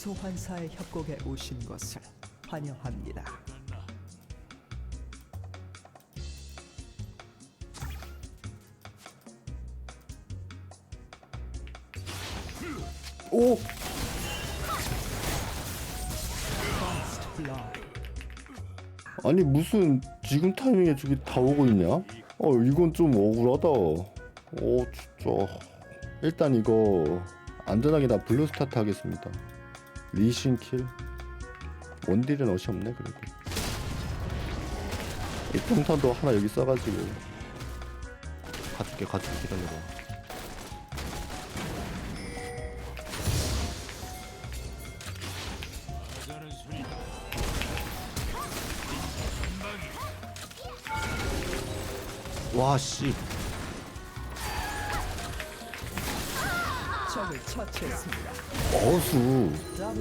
소환사의 협곡에 오신 것을 환영합니다. 오! 아니 무슨 지금 타이밍에 저기 다 오고 있냐? 어 이건 좀 억울하다. 어 진짜. 일단 이거 안전하게 나 블루 스타트 하겠습니다. 리신 킬. 원딜은 어시 없네 그래도. 이 평탄도 하나 여기 써가지고 가줄게 가줄게 기다려봐. 와 씨. 적을 처치했습니다. 어수.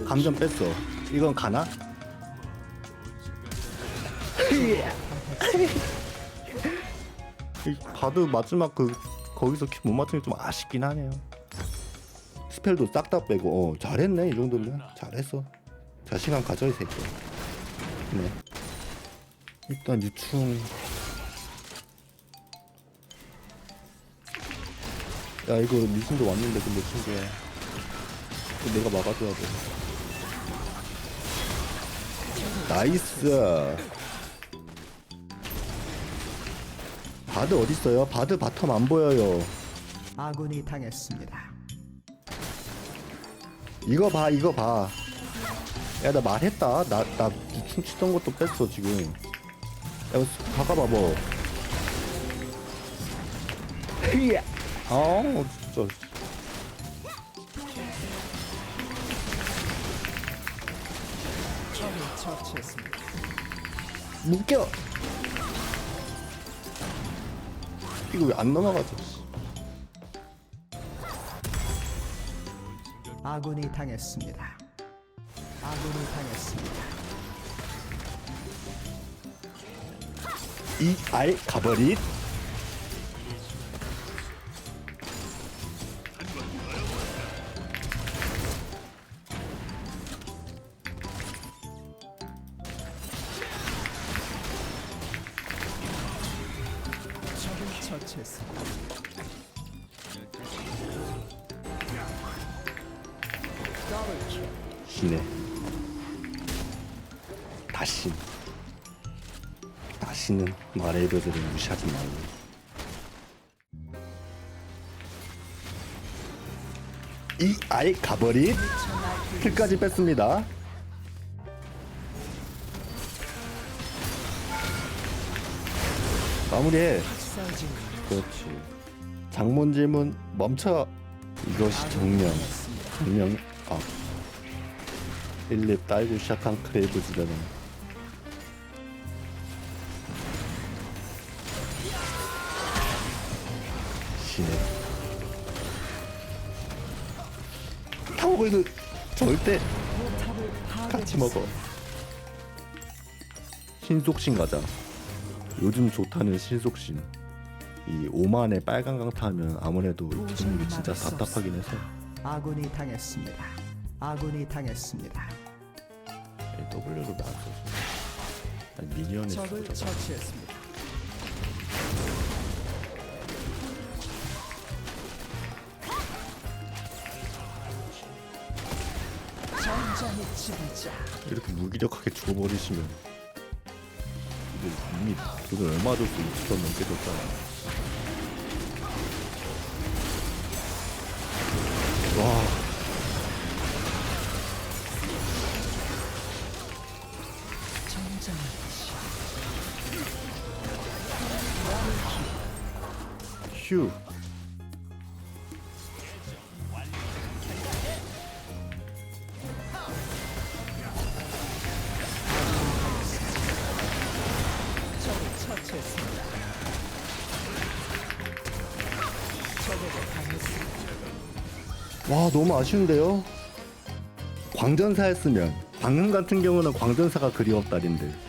감전 뺐어. 이건 가나? 이 바드 마지막 그 거기서 키못 맞추는 게좀 아쉽긴 하네요. 스펠도 싹 다 빼고. 어 잘했네 이 정도면. 잘했어. 자신감 가져 이 새끼. 네. 일단 유충 야 이거 미신도 왔는데 근데 친구야 이거 내가 막아줘야 돼. 나이스. 바드 어딨어요? 바드 바텀 안 보여요. 아군이 당했습니다. 이거 봐, 이거 봐. 야, 나 말했다. 나, 나 유충 치던 것도 뺐어, 지금. 야, 가가봐, 뭐. 아, 진짜. 적을 처치했습니다. 묶여! 이거 왜 안 넘어가죠? 씨. 아군이 당했습니다. 아군이 당했습니다. 이 알 가버릿 신네 다시 다시는 마레이버들을 무시하지 말고. 이알 가버릿 틀까지 뺐습니다. 마무리해. 그렇지. 장문 질문 멈춰. 이것이 정면. 정면. 아 1렙 딸고 시작한 크레이브즈라는 타오고 이거 절대 같이. 먹어. 신속신 가자. 요즘 좋다는 신속신. 이 5만에 빨간 강타 하면 아무래도 이 기분이 진짜 답답하긴 해서. 아군이 당했습니다. 아군이 당했습니다. 써줘 아니 미니언을 적을 처치했습니다. 전장의 지배자 이렇게 무기력하게 죽어버리시면 이게 이미 돈을 얼마 줬어 60원 넘게 줬잖아 와 당했습니다. 와 너무 아쉬운데요 광전사였으면 방금 같은 경우는 광전사가 그리웠다린데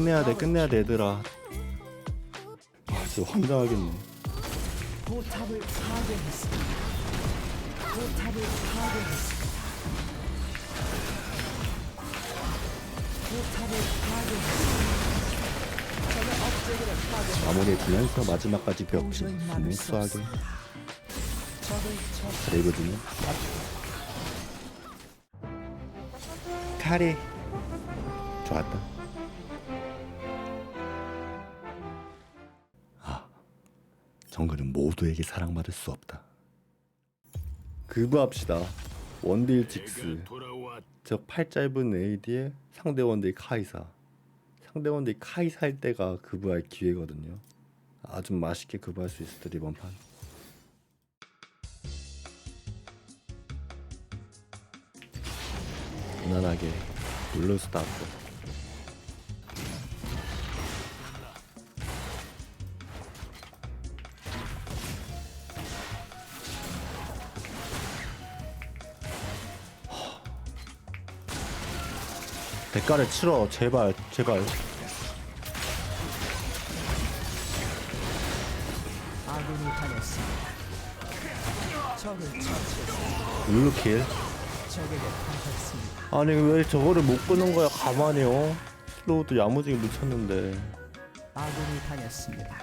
끝내야 돼, 끝내야 돼, 얘들아. 아, 진짜 환장하겠네. 포탑을 파괴했습니다. 포탑을 파괴했습니다. 포탑을 파괴했습니다. 적의 업적을 파괴. 마무리해주면서 마지막까지 벽지 스무스하게 적을 처치. 잘해거든요. 카레 좋았다. 정글은 모두에게 사랑받을 수 없다. 그부합시다. 원딜 직스. 저 팔 짧은 AD에 상대 원딜 카이사. 상대 원딜 카이사 할 때가 그부할 기회거든요. 아주 맛있게 그부할 수 있을 듯 이번 판. 무난하게 블루스 땄 대가를 치러 제발 제발 아군이 당했습니다. 적을 처치했습니다. 블루킬 적에게 당했습니다. 아니 왜 저거를 못 끄는 거야 가만히요 슬로우도 야무지게 묻혔는데 아군이 당했습니다.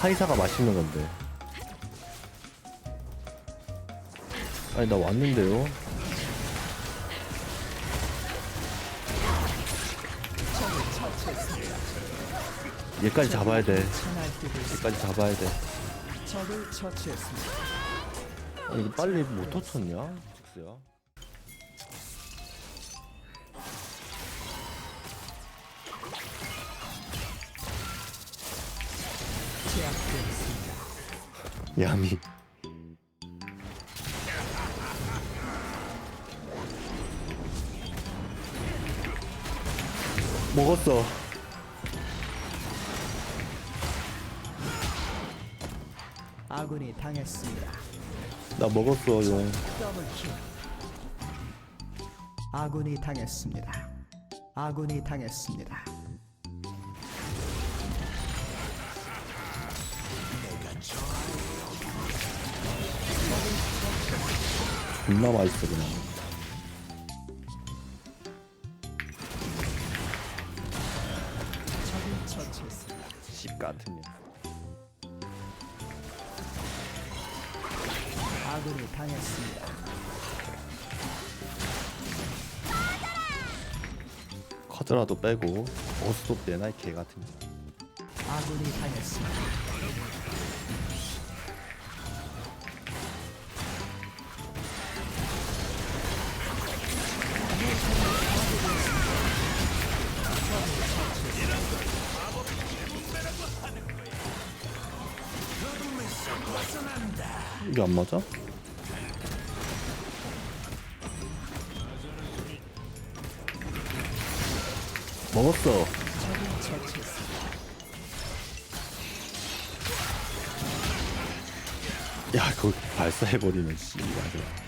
카이사가 맛있는 건데 아니 나 왔는데요. 얘까지 잡아야 돼. 얘까지 잡아야 돼 적을 처치했습니다. 아니 이거 빨리 못 터쳤냐 직스야 제압되었습니다. 야미 먹었어 아군이 당했습니다. 나 먹었어 용 더블킬. 아군이 당했습니다. 아군이 당했습니다. 존나 맛있어 그냥 씹 같은 년 아군이 당했습니다. 커드라도 빼고 어스도 빼나 이개 같은 년 아군이 당했습니다. 이게 안 맞아? 먹었어. 야 그거 발사해버리면 씨 맞아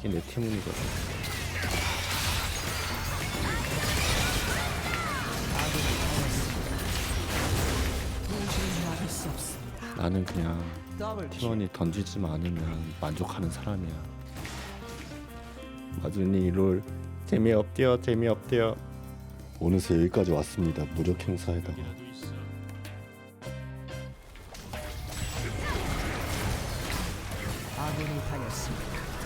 그게 내 팀운이거든. 나는 그냥. 팀원이 던지지만 않으면 만족하는 사람이야 마주니 롤 재미없대요 재미없대요 어느새 여기까지 왔습니다 무력 행사에다가 아군이 당했습니다.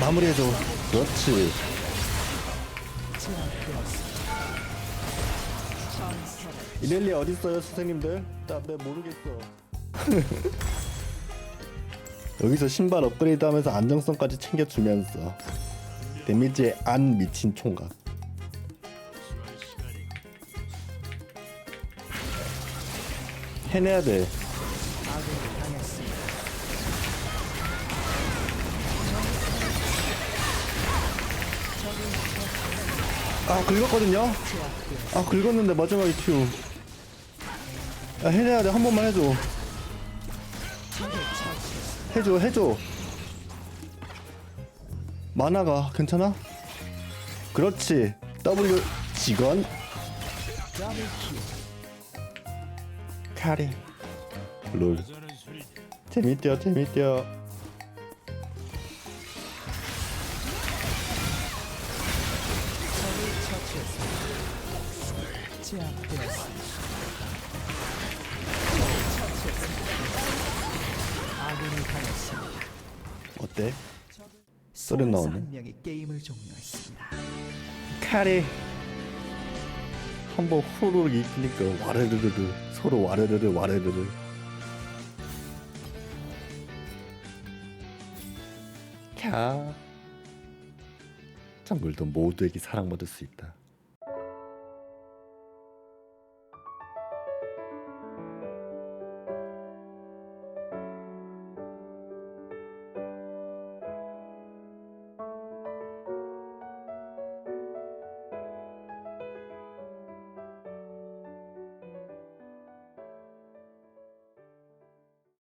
마무리해줘. 그렇지. 이렐리 어딨어요 선생님들? 나내 모르겠어. 여기서 신발 업그레이드 하면서 안정성까지 챙겨주면서 데미지에 안 미친 총각. 해내야 돼. 아 긁었거든요. 아 긁었는데 마지막에 큐. 아 해내야 돼. 한 번만 해줘. 해줘 해줘. 만화가 괜찮아? 그렇지. W 직원. 카리. 롤. 재밌대요 재밌대요. 아군이 당했습니다. 어때? 소리 나오네. 한 명이 게임을 종료했습니다. 카리. 한번 후루룩 이기니까 와르르르르 서로 와르르르 와르르르. 캬. 정글도 모두에게 사랑받을 수 있다.